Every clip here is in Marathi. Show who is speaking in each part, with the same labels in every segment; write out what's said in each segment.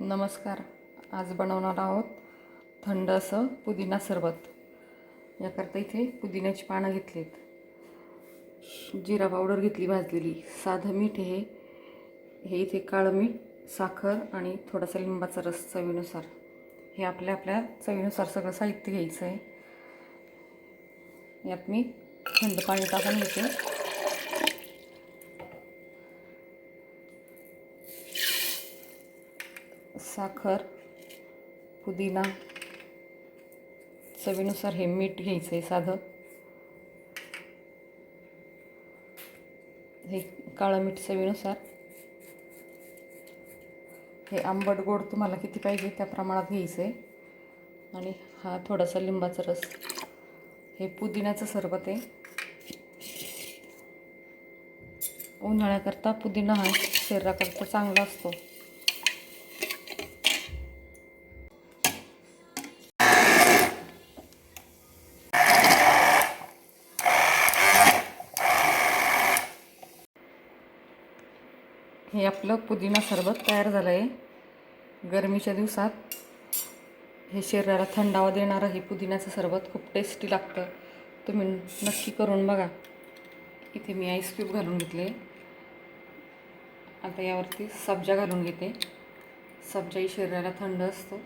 Speaker 1: नमस्कार. आज बनवणार आहोत थंड असं पुदिना सरबत. याकरता इथे पुदिन्याची पानं घेतलीत. जिरा पावडर घेतली भाजलेली. साधं मीठ हे हे इथे काळं मीठ साखर आणि थोडासा लिंबाचा रस चवीनुसार. हे आपल्या आपल्या चवीनुसार सगळं साहित्य घ्यायचं आहे. यात मी थंड पाणी टाकून घेते. साखर पुदिना चवीनुसार हे मीठ घ्यायचं आहे साधं. हे काळं मीठ चवीनुसार. हे आंबट गोड तुम्हाला किती पाहिजे त्या प्रमाणात घ्यायचं आहे. आणि हा थोडासा लिंबाचा रस. हे पुदिन्याचं सरबत आहे. उन्हाळ्याकरता पुदिना हा शरीराकरता चांगला असतो. हे आपलं पुदिना सरबत तयार झालं आहे गरमीच्या दिवसात हे शरीराला थंडावा देणारं हे पुदिन्याचं सरबत खूप टेस्टी लागतं. तुम्ही नक्की करून बघा. इथे मी आईस क्यूब घालून घेतले. आता यावरती सब्जा घालून घेते. सब्जाही शरीराला थंड असतो.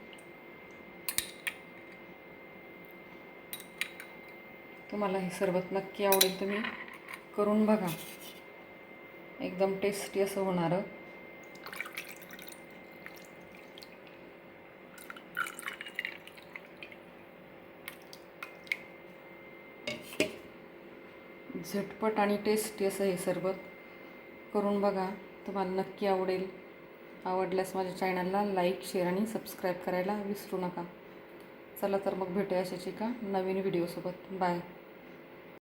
Speaker 1: तुम्हाला हे सरबत नक्की आवडेल तुम्ही करून बघा. एकदम टेस्टी असं होणारं. झटपट आणि टेस्टी असं हे सरबत करून बघा. तुम्हाला नक्की आवडेल. आवडल्यास माझ्या चॅनलला लाईक शेअर आणि सबस्क्राईब करायला विसरू नका. चला तर मग भेटूया अशाची का नवीन व्हिडिओसोबत बाय